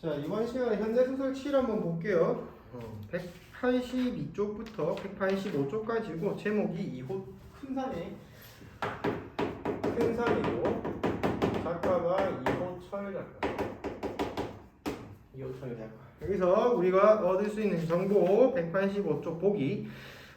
자 이번 시간에 현대 소설 7 한번 볼게요. 182쪽부터 185쪽까지고 제목이 2호 큰 산에 큰 산이고 작가가 이호철 작가. 이호철 작가. 여기서 우리가 얻을 수 있는 정보 185쪽 보기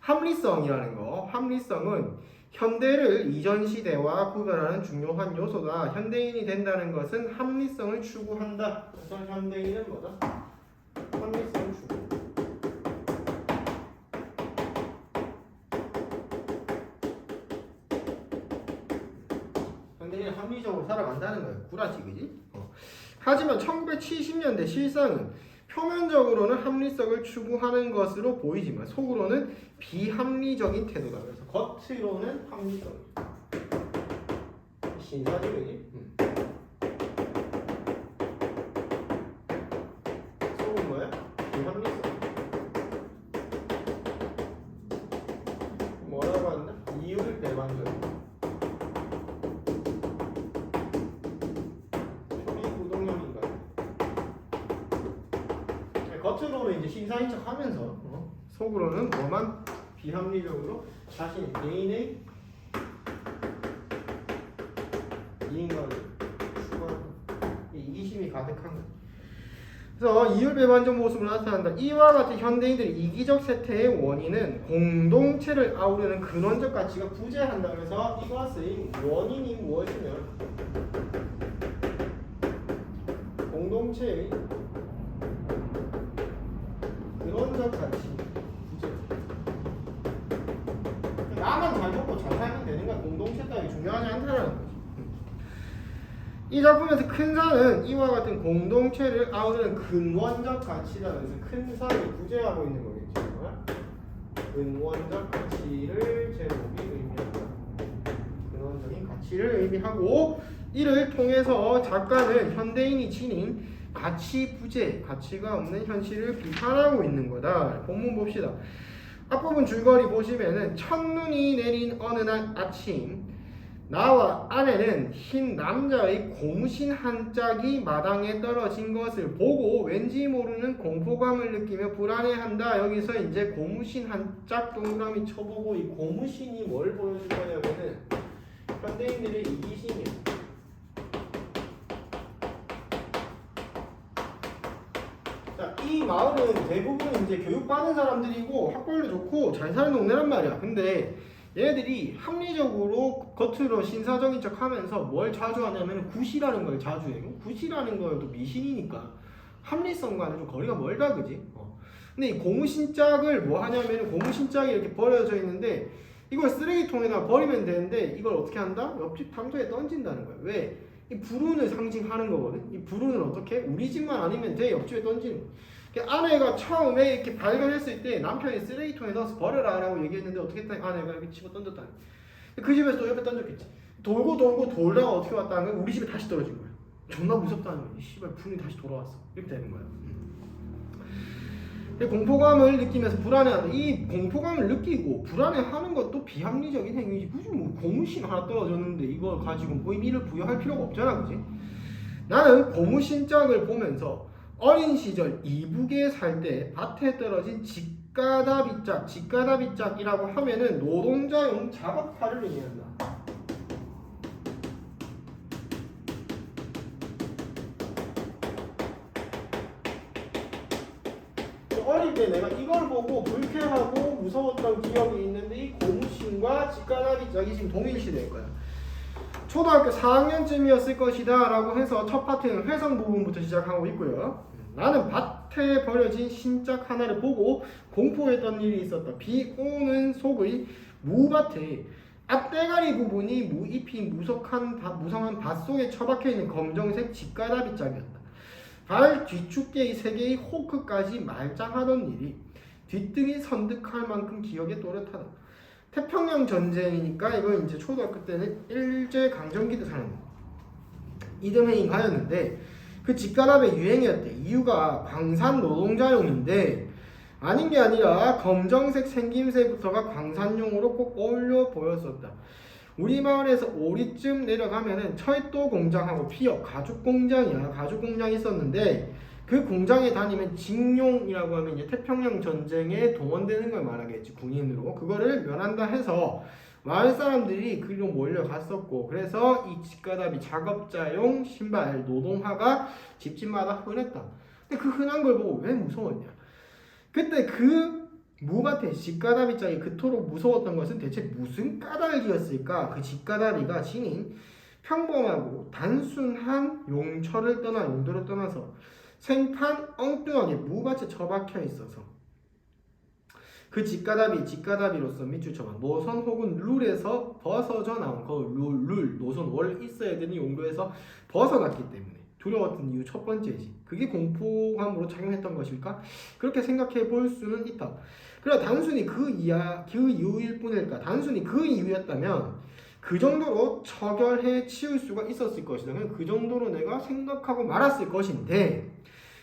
합리성이라는 거. 합리성은 현대를 이전 시대와 구별하는 중요한 요소다. 현대인이 된다는 것은 합리성을 추구한다. 그래서 현대인은 뭐다? 합리성을 추구. 현대인은 합리적으로 살아간다는 거예요. 구라지, 그지? 어. 하지만 1970년대 실상은 표면적으로는 합리성을 추구하는 것으로 보이지만 속으로는 비합리적인 태도다. 그래서 겉으로는 합리성. 신사적이지. 응. 겉으로는 이제 신사인 척 하면서 어? 속으로는 뭐만 비합리적으로 자신 개인의 이인감을 추구하는 이 이기심이 가득한 거. 그래서 이율배반적 모습으로 나타난다. 이와 같은 현대인들의 이기적 세태의 원인은 공동체를 아우르는 근원적 가치가 부재한다. 그래서 이것의 원인이 무엇이냐? 공동체의 근원적 가치 부재. 나만 잘 먹고 잘 살면 되는 거야. 공동체 따위 중요하지 않다는. 이 작품에서 큰 산은 이와 같은 공동체를 아우르는 근원적 가치다. 그래서 큰 산이 부재하고 있는 거겠죠. 근원적 가치를 제목이 의미한다. 근원적인 가치를 의미하고 이를 통해서 작가는 현대인이 지닌 가치 부재, 가치가 없는 현실을 비판하고 있는 거다. 본문 봅시다. 앞부분 줄거리 보시면은 첫눈이 내린 어느 날 아침 나와 아내는 흰 남자의 고무신 한 짝이 마당에 떨어진 것을 보고 왠지 모르는 공포감을 느끼며 불안해한다. 여기서 이제 고무신 한 짝 동그라미 쳐보고 이 고무신이 뭘 보여줄 거냐면은 현대인들의 이기심이야. 자, 이 마을은 대부분 이제 교육받은 사람들이고 학벌도 좋고 잘 사는 동네란 말이야. 근데 얘네들이 합리적으로 겉으로 신사적인 척 하면서 뭘 자주 하냐면 굿이라는 걸 자주 해. 굿이라는 거도 미신이니까 합리성과는 좀 거리가 멀다, 그지? 어. 근데 이 고무신짝을 뭐 하냐면 고무신짝이 이렇게 버려져 있는데 이걸 쓰레기통에다 버리면 되는데 이걸 어떻게 한다? 옆집 탐정에 던진다는 거야. 왜? 이 불운을 상징하는 거거든. 이 불운을 어떻게? 우리 집만 아니면 돼. 옆집에 던지는 거야. 그러니까 아내가 처음에 이렇게 발견했을 때 남편이 쓰레기통에 넣어서 버려라 라고 얘기했는데 어떻게 했다? 아내가 여기 집어 던졌다. 그 집에서 또 옆에 던졌겠지. 돌고 돌고 돌다가 어떻게 왔다는 거야? 우리 집에 다시 떨어진 거야. 존나 무섭다는 거야. 이 씨발 불이 다시 돌아왔어. 이렇게 되는 거야. 이 공포감을 느끼면서 불안해한다. 이 공포감을 느끼고 불안해하는 것도 비합리적인 행위지. 굳이 뭐 고무신 하나 떨어졌는데 이걸 가지고 뭐 의미를 부여할 필요가 없잖아, 그지? 나는 고무신짝을 보면서 어린 시절 이북에 살 때 밭에 떨어진 직가다비짝, 직가다비짝이라고 하면은 노동자용 작업화를 의미한다. 어릴 때 내가 이걸 보고 불쾌하고 무서웠던 기억이 있는데 이 고무신과 직가다비짝이 지금 동일시될 거야. 초등학교 4학년쯤이었을 것이다 라고 해서 첫 파트는 회성 부분부터 시작하고 있고요. 나는 밭에 버려진 신짝 하나를 보고 공포했던 일이 있었다. 비 오는 속의 무밭에 앞대가리 부분이 무잎이 무석한 밭, 무성한 밭 속에 처박혀 있는 검정색 직가다비 짝이었다. 발 뒤축계의 세 개의 호크까지 말짱하던 일이 뒷등이 선득할 만큼 기억에 또렷하다. 태평양 전쟁이니까 이거 이제 초등학교 때는 일제 강점기도 사는 이듬해인가였는데 그 직가랍의 유행이었대. 이유가 광산 노동자용인데 아닌 게 아니라 검정색 생김새부터가 광산용으로 꼭 어울려 보였었다. 우리 마을에서 오리쯤 내려가면은 철도 공장하고 피업 가죽 공장이야 가죽 공장이 있었는데 그 공장에 다니면 징용이라고 하면 이제 태평양 전쟁에 동원되는 걸 말하겠지 군인으로 그거를 면한다 해서 마을 사람들이 그리로 몰려갔었고 그래서 이 집가답이 작업자용 신발 노동화가 집집마다 흔했다. 근데 그 흔한 걸 보고 왜 무서웠냐? 그때 그 무밭에 집가다비 짝이 그토록 무서웠던 것은 대체 무슨 까닭이었을까? 그 집가다비가 지닌 평범하고 단순한 용처를 떠나 용도를 떠나서 생판 엉뚱하게 무밭에 처박혀 있어서 그 집가다비 집가다비로서 밑줄 쳐봐. 노선 혹은 룰에서 벗어져 나온 그 룰, 룰 노선 원래 있어야 되는 용도에서 벗어났기 때문에 두려웠던 이유 첫 번째지 그게 공포감으로 작용했던 것일까? 그렇게 생각해 볼 수는 있다. 그래 단순히 그 이야 그 이유일 뿐일까? 단순히 그 이유였다면 그 정도로 처결해 치울 수가 있었을 것이다 그 정도로 내가 생각하고 말았을 것인데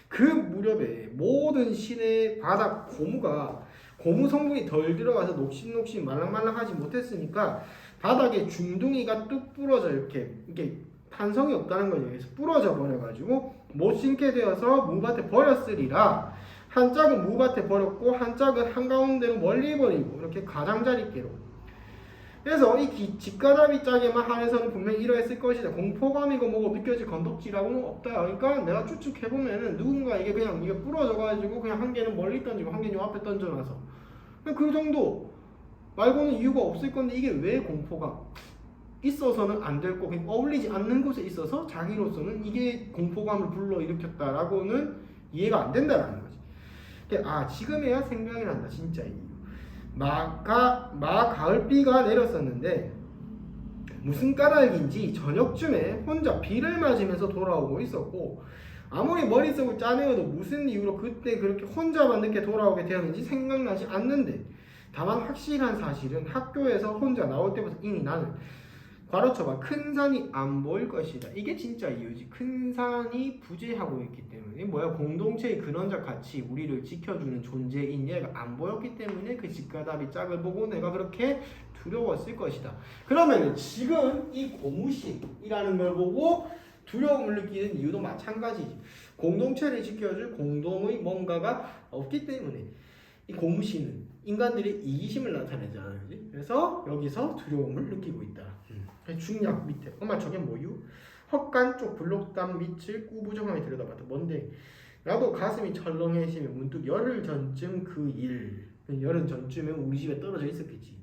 그 무렵에 모든 시내 바닥 고무가 고무 성분이 덜 들어가서 녹신녹신 말랑말랑하지 못했으니까 바닥에 중둥이가 뚝 부러져 이렇게 이게 탄성이 없다는 거죠. 그래서 부러져 버려가지고 못 신게 되어서 무밭에 버렸으리라. 한 짝은 무밭에 버렸고 한 짝은 한가운데로 멀리 버리고 이렇게 가장자리께로. 그래서 이 기- 집가다비 짝에만 한해서는 분명히 이러했을 것이다. 공포감이고 뭐고 느껴질 건덕지라고는 없다. 그러니까 내가 추측해 보면은 누군가 이게 그냥 이게 부러져가지고 그냥 한 개는 멀리 던지고 한 개는 요 앞에 던져놔서 그 정도 말고는 이유가 없을 건데 이게 왜 공포가 있어서는 안 될 거, 그냥 어울리지 않는 곳에 있어서 자기로서는 이게 공포감을 불러 일으켰다라고는 이해가 안 된다라는 거지. 아 지금에야 생각이 난다 진짜 이 이유. 마가 마 가을비가 내렸었는데 무슨 까닭인지 저녁쯤에 혼자 비를 맞으면서 돌아오고 있었고 아무리 머릿속을 짜내어도 무슨 이유로 그때 그렇게 혼자만 늦게 돌아오게 되었는지 생각나지 않는데 다만 확실한 사실은 학교에서 혼자 나올 때부터 이미 나는 괄호쳐봐 큰 산이 안 보일 것이다. 이게 진짜 이유지. 큰 산이 부재하고 있기 때문에 뭐야 공동체의 근원적 가치 우리를 지켜주는 존재인 얘가 안 보였기 때문에 그 집가답이 짝을 보고 내가 그렇게 두려웠을 것이다. 그러면 지금 이 고무신이라는 걸 보고 두려움을 느끼는 이유도 마찬가지지. 공동체를 지켜줄 공동의 뭔가가 없기 때문에 이 고무신은 인간들의 이기심을 나타내잖아요? 그래서 여기서 두려움을 느끼고 있다. 중약 밑에. 엄마 저게 뭐유? 헛간 쪽 블록담 밑을 꾸부정하게 들여다봤다. 뭔데? 나도 가슴이 철렁해지며 문득 열흘 전쯤 그 일 열흘 전쯤에 우리 집에 떨어져 있었겠지.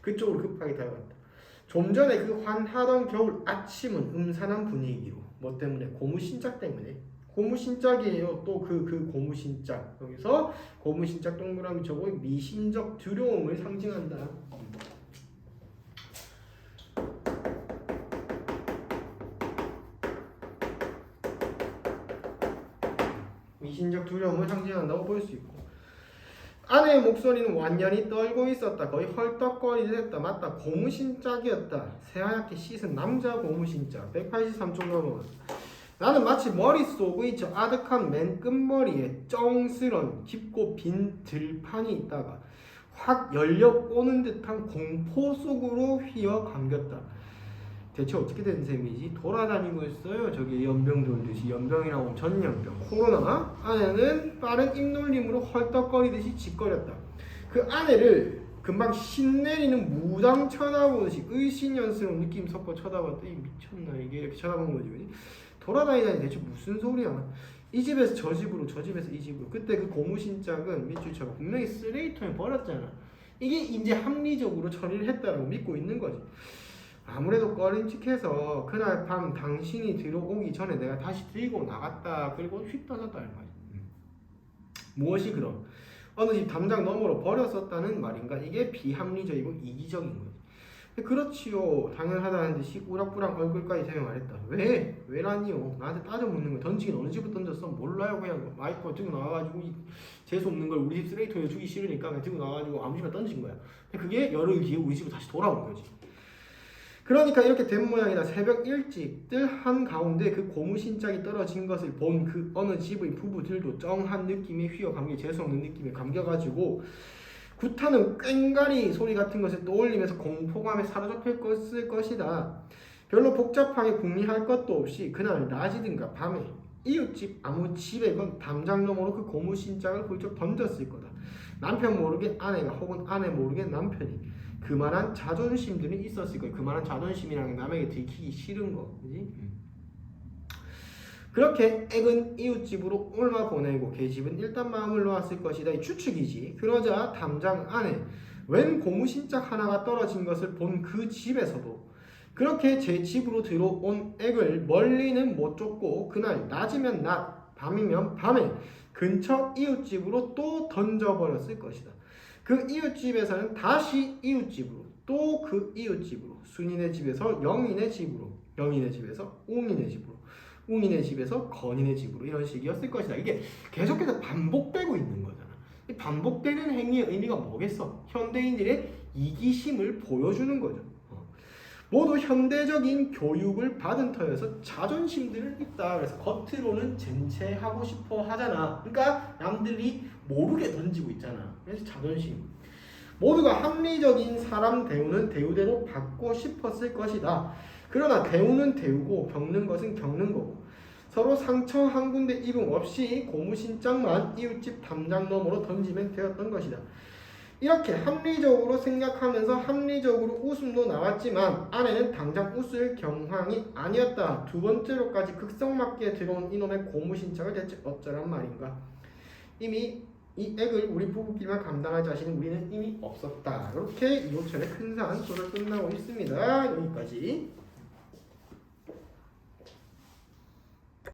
그쪽으로 급하게 다가갔다 좀 전에 그 환하던 겨울 아침은 음산한 분위기로 뭐 때문에 고무신짝 때문에. 고무신짝이에요. 또 그 그 고무신짝. 여기서 고무신짝 동그라미 저거 미신적 두려움을 상징한다. 미신적 두려움을 상징한다고 볼 수 있고 아내의 목소리는 완연히 떨고 있었다. 거의 헐떡거리듯 했다. 맞다. 고무신짝이었다. 새하얗게 씻은 남자 고무신짝. 183쪽 넘어갔다. 나는 마치 머릿속의 저 아득한 맨 끝머리에 쩡스런 깊고 빈 들판이 있다가 확 열려 꼬는 듯한 공포 속으로 휘어 감겼다. 대체 어떻게 된 셈이지? 돌아다니고 있어요. 저기 연병 돌듯이 연병이라고 전염병, 코로나. 아내는 빠른 입놀림으로 헐떡거리듯이 짓거렸다. 그 아내를 금방 신내리는 무당 쳐다보듯이 의심연스러운 느낌 섞어 쳐다봤더니 미쳤나 이게 이렇게 쳐다본 거지. 그지? 돌아다니다니 대체 무슨 소리야? 이 집에서 저 집으로 저 집에서 이 집으로 그때 그 고무신짝은 쳐봐 분명히 쓰레기통에 버렸잖아. 이게 이제 합리적으로 처리를 했다라고 믿고 있는 거지. 아무래도 꺼림칙해서 그날 밤 당신이 들어오기 전에 내가 다시 들고 나갔다. 그리고 휙 떠졌다는 거지 음. 무엇이 그럼? 어느 집 담장 너머로 버렸었다는 말인가? 이게 비합리적이고 이기적인 거지. 그렇지요. 당연하다는 듯이 우락부락 얼굴까지 대며 말했다. 왜? 왜라니요? 나한테 따져 묻는 거. 던지긴 어느 집부터 던졌어? 몰라요. 그냥 마이크 들고 나와가지고 이 재수 없는 걸 우리 집 쓰레기통에 주기 싫으니까 그냥 들고 나와가지고 아무 집에 던진 거야. 그게 열흘 뒤에 우리 집으로 다시 돌아온 거지 그러니까 이렇게 된 모양이다. 새벽 일찍 뜰한 가운데 그 고무신짝이 떨어진 것을 본 그 어느 집의 부부들도 쩡한 느낌에 휘어 감겨 재수없는 느낌에 감겨가지고 구타는 꽹가리 소리 같은 것을 떠올리면서 공포감에 사로잡혔을 것이다. 별로 복잡하게 궁리할 것도 없이 그날 낮이든가 밤에 이웃집 아무 집에건 담장 너머로 그 고무신장을 훌쩍 던졌을 거다. 남편 모르게 아내가 혹은 아내 모르게 남편이 그만한 자존심들이 있었을 거예요. 그만한 자존심이랑 남에게 들키기 싫은 거, 그지? 그렇게 액은 이웃집으로 옮아 보내고 계집은 일단 마음을 놓았을 것이다. 이 추측이지. 그러자 담장 안에 웬 고무신짝 하나가 떨어진 것을 본 그 집에서도 그렇게 제 집으로 들어온 액을 멀리는 못 쫓고 그날 낮이면 낮, 밤이면 밤에 근처 이웃집으로 또 던져버렸을 것이다. 그 이웃집에서는 다시 이웃집으로 또 그 이웃집으로 순인의 집에서 영인의 집으로 영인의 집에서 웅인의 집으로 웅인의 집에서 건인의 집으로 이런 식이었을 것이다. 이게 계속해서 반복되고 있는 거잖아. 이 반복되는 행위의 의미가 뭐겠어? 현대인들의 이기심을 보여주는 거죠. 어. 모두 현대적인 교육을 받은 터여서 자존심들은 있다. 그래서 겉으로는 쟁체하고 싶어 하잖아. 그러니까 남들이 모르게 던지고 있잖아. 그래서 자존심. 모두가 합리적인 사람 대우는 대우대로 받고 싶었을 것이다. 그러나 대우는 대우고 겪는 것은 겪는 거고 서로 상처 한 군데 입음 없이 고무신장만 이웃집 담장 너머로 던지면 되었던 것이다. 이렇게 합리적으로 생각하면서 합리적으로 웃음도 나왔지만 아내는 당장 웃을 경황이 아니었다. 두 번째로까지 극성맞게 들어온 이놈의 고무신장을 대체 어쩌란 말인가. 이미 이 액을 우리 부부끼리만 감당할 자신은 우리는 이미 없었다. 이렇게 이 호철의 큰산 소설 끝나고 있습니다. 여기까지.